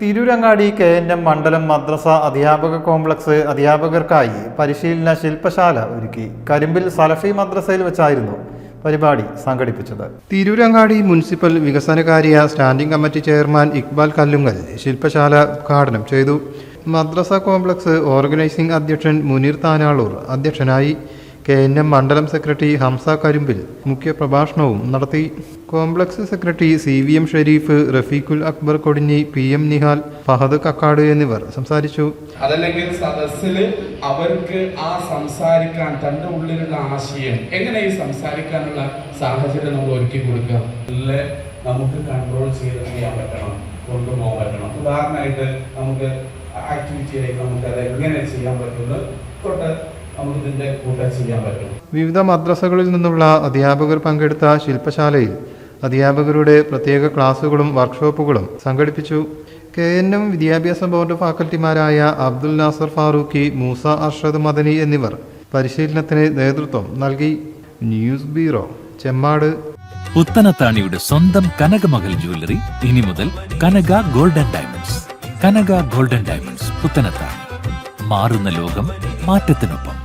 Tirurangadi K N M മണ്ഡലം മദ്രസ അധ്യാപക complex അധ്യാപകർക്കായി പരിശീലന ശില്പശാല ഒരുക്കി. കരിമ്പിൽ സലഫി മദ്രസയിൽ വെച്ചായിരുന്നു പരിപാടി സംഘടിപ്പിച്ചത്. തിരൂരങ്ങാടി മുനിസിപ്പൽ വികസനകാര്യ standing committee chairman Iqbal Kallungal ശില്പശാല ഉദ്ഘാടനം ചെയ്തു. മദ്രസ കോംപ്ലക്സ് ഓർഗനൈസിംഗ് അധ്യക്ഷൻ മുനീർ താനാളൂർ അധ്യക്ഷനായി കെ എൻ എം മണ്ഡലം സെക്രട്ടറി ഹംസ കരിമ്പിൽ മുഖ്യപ്രഭാഷണവും നടത്തി. Complex secretary C V M Sherif Rafeequl Akbar Kodinhi P M Nihal Fahad Kakkad എന്നിവർ സംസാരിച്ചു. അതല്ലെങ്കിൽ സദസ്സിൽ അവർക്ക് ആ സംസാരിക്കാൻ തന്റെ ഉള്ളിലുള്ള ആശയം എങ്ങനെ ഈ സംസാരിക്കാനുള്ള സാഹചര്യം നമ്മൾ ഒരുക്കി കൊടുക്കുക? നമുക്ക് കൺട്രോൾ ചെയ്യാൻ പറ്റണം കൊണ്ടുപോകാൻ പറ്റണം. ഉദാഹരണമായിട്ട് നമുക്ക് ആക്ടിവിറ്റിയിലേക്ക് നമുക്ക് അത് എങ്ങനെ ചെയ്യാൻ പറ്റുന്നത്? തൊട്ട് നമുക്ക് ഇതിന്റെ കൂട്ടം ചെയ്യാൻ പറ്റും. വിവിധ മദ്രസകളിൽ നിന്നുള്ള അധ്യാപകർ പങ്കെടുത്ത ശില്പശാലയിൽ അധ്യാപകരുടെ പ്രത്യേക ക്ലാസുകളും വർക്ക്ഷോപ്പുകളും സംഘടിപ്പിച്ചു. കെ എൻ എം വിദ്യാഭ്യാസ ബോർഡ് ഫാക്കൽറ്റിമാരായ അബ്ദുൽ നാസർ ഫാറൂഖി മൂസ അർഷദ് മദനി എന്നിവർ പരിശീലനത്തിന് നേതൃത്വം നൽകി. News bureau Chemmad. പുത്തനത്താണിയുടെ സ്വന്തം കനകമകൽ ജ്വല്ലറി. ഇനി മുതൽ Kanaka golden diamonds. Kanaka golden diamonds Puthanathani. മാറുന്ന ലോകം മാറ്റത്തിനൊപ്പം.